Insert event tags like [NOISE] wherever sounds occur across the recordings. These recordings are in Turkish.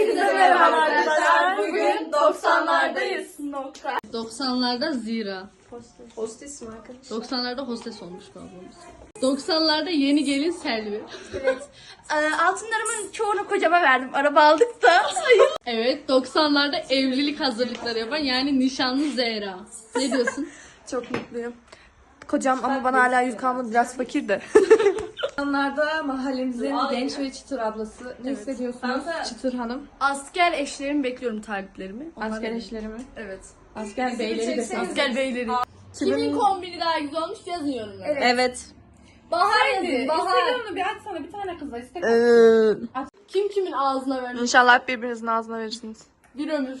Hepinize merhaba arkadaşlar. Bugün 90'lardayız. Nokta. 90'larda zira. Hostes mi arkadaş? 90'larda hostes olmuş ablamız. 90'larda yeni gelin Selvi. Evet. Ee, altınlarımın çoğunu kocama verdim. Araba aldık da. [LAUGHS] Evet 90'larda evlilik hazırlıkları yapan yani nişanlı Zehra. Ne diyorsun? [LAUGHS] Çok mutluyum. Kocam ama bana hala yüz kalmadı. Biraz fakir de. [LAUGHS] Zamanlarda mahallemizin genç ve çıtır ablası. Ne hissediyorsunuz çıtır hanım? Asker eşlerimi bekliyorum taliplerimi. Onlar Asker eşlerimi. Evet. Asker beyleri de. Asker beyleri. Kimin kombini daha güzel olmuş yazın yorumlara. Evet. Bahar yazın Bahar. Instagram'ını bir açsana bir tane kızla Instagram. Kim kimin ağzına vermiş? İnşallah birbirinizin ağzına verirsiniz. Bir ömür.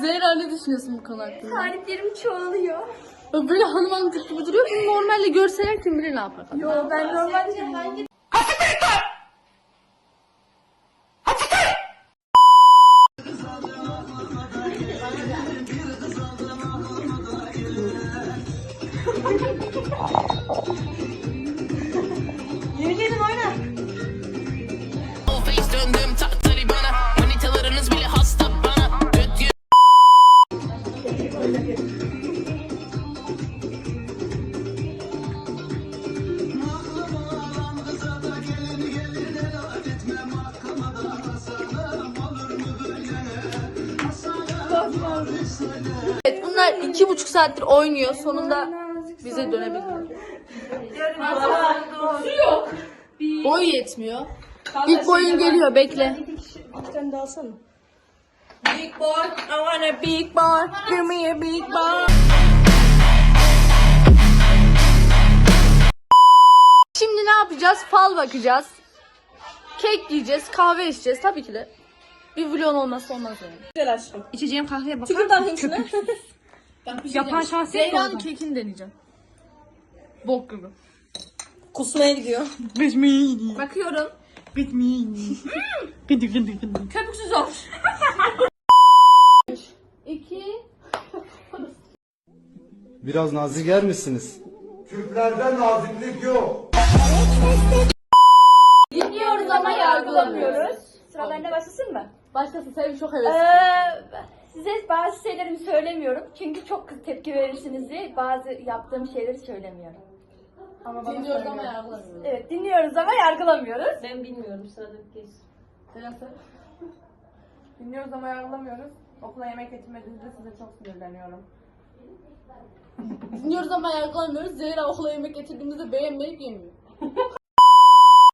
Zehra ne düşünüyorsun bu konu hakkında? Taliplerim çoğalıyor. Böyle hanım hanımcık gibi duruyor. Bunu normalde görseler kim bilir ne yapar. Yo ben normalde Evet bunlar iki buçuk saattir oynuyor. Sonunda bize dönebildi. Boy yetmiyor. İlk boyun geliyor bekle. Big boy, I want a big boy, give me a big boy. Şimdi ne yapacağız? Fal bakacağız. Kek yiyeceğiz, kahve içeceğiz tabii ki de. Bir vlog olmazsa olmaz yani. Güzel aşkım. İçeceğim kahveye bakar Tükür bakayım şuna. Yapan şahsiyet Zehra'nın kekini deneyeceğim. Bok gibi. Kusmaya gidiyor. Bakıyorum. Köpüksüz olmuş. [LAUGHS] İki. Biraz nazik yer misiniz? Türklerde naziklik yok. Dinliyoruz ama yargılamıyoruz. Sıra bende başlasın mı? Başkası sevgi çok Ee, hevesli. size bazı şeylerimi söylemiyorum. Çünkü çok kız tepki verirsiniz diye bazı yaptığım şeyleri söylemiyorum. Ama bana Dinliyoruz ama yargılamıyoruz. Evet dinliyoruz ama yargılamıyoruz. Ben bilmiyorum sıradaki kez. Selen sen? Dinliyoruz ama yargılamıyoruz. Okula yemek getirmediğinizde size çok sinirleniyorum. Dinliyoruz ama yargılamıyoruz. Zehra okula yemek getirdiğimizde beğenmeyip yemiyor.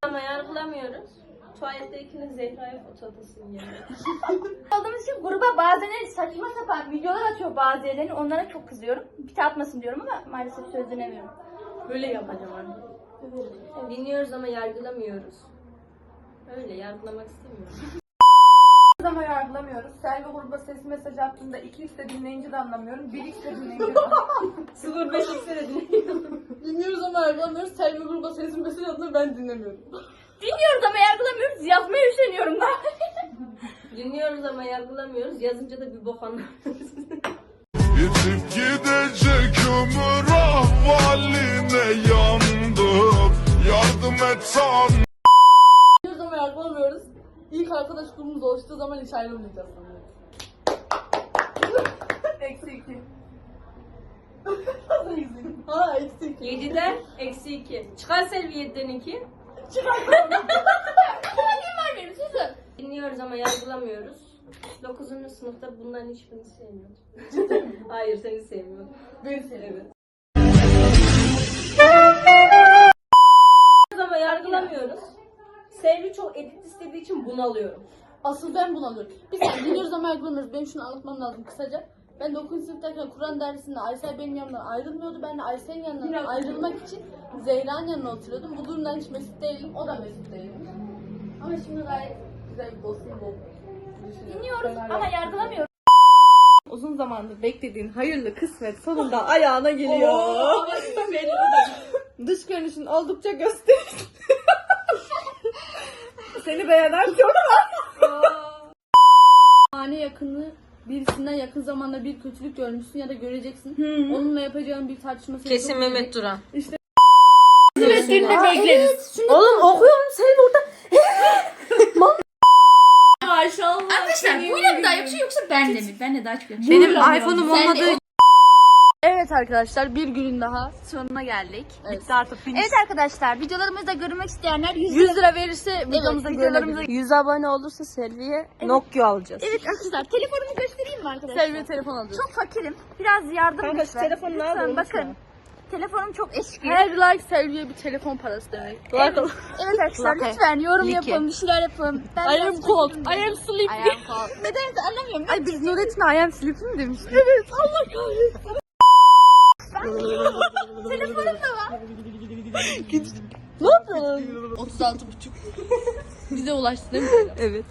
Ama yargılamıyoruz. Tuvalette ikiniz Zehra'ya foto atasın yani. [LAUGHS] Aldığımız için gruba bazen saçma sapan videolar atıyor bazı yerlerini. Onlara çok kızıyorum. Bir atmasın diyorum ama maalesef söz dinlemiyorum. Böyle yapacağım anne. Dinliyoruz ama yargılamıyoruz. Öyle yargılamak istemiyorum. [LAUGHS] Ama yargılamıyoruz. Selvi gruba ses mesaj attığında 2x de dinleyince de anlamıyorum. 1x de dinleyince de 05 x'e [LAUGHS] dinliyorum. Dinliyoruz ama yargılamıyoruz. Selvi gruba sesin mesaj adını ben dinlemiyorum. Dinliyoruz ama yargılamıyoruz. Yazmaya üşeniyorum da. [LAUGHS] Dinliyoruz ama yargılamıyoruz. Yazınca da bir bok anlamıyoruz. Yitip gidecek ömür ahvaline yandım Yardım et san Dinliyoruz ama yargılamıyoruz. İlk arkadaş grubumuz oluştuğu zaman hiç ayrılmayacağız [LAUGHS] eksi 2. [LAUGHS] Ha eksik. 7'den eksi 2. Çıkar Selvi 7'den 2. Dinliyoruz ama yargılamıyoruz. 9. sınıfta bunların hiçbirini sevmiyordum. [LAUGHS] Hayır seni sevmiyorum. Beni seviyorum. Ama yargılamıyoruz. Selvi çok edit istediği için bunalıyorum. Asıl ben bunalıyorum. Biz dinliyoruz ama yargılamıyoruz. Benim şunu anlatmam lazım kısaca. Ben 9. sınıftayken Kur'an dersinde Aysel benim yanımdan ayrılmıyordu. Ben de Aysel'in yanından ayrılmak için Zehra'nın yanına oturuyordum. Bu durumdan hiç mesut değilim. O da mesut değilim. Ama şimdi gayet güzel bir dostum oldu. Dinliyoruz ama yargılamıyoruz. Uzun zamandır beklediğin hayırlı kısmet sonunda ayağına geliyor. [LAUGHS] Dış görünüşün oldukça gösterici. [LAUGHS] Seni beğenen çok var. Hane yakını birisinden yakın zamanda bir kötülük görmüşsün ya da göreceksin. Onunla yapacağın bir tartışma Kesin. Mehmet Duran. Sürekli bekleriz. Oğlum okuyorum Selvi orada. Arkadaşlar buyla mı daha yakışıyor yoksa ben de mi? Ben de daha çok yakışıyor. Benim iPhone'um olmadığı Evet arkadaşlar bir günün daha sonuna geldik. Evet. Evet arkadaşlar videolarımızı da görmek isteyenler 100 100 lira verirse videomuza videolarımıza- görebilir. 100 abone olursa Selvi'ye Nokia alacağız. Evet arkadaşlar telefonumu göstereyim mi arkadaşlar? Selvi'ye telefon alacağız. Çok fakirim. Biraz yardım Kanka, lütfen. telefonu nerede Lütfen unutma. bakın. Telefonum çok eski. Her like Selvi'ye bir telefon parası demek. Evet, evet arkadaşlar lütfen yorum yapın, bir şeyler yapın. Ben I am cold. I am sleepy. I am cold. [LAUGHS] Nedense anlamıyorum. Ay biz Nurettin'e I am sleepy mi demiştik? Evet. Allah kahretsin. Telefonum da var. Ne yapıyorsun? 36 buçuk. Bize ulaştı değil mi? Evet.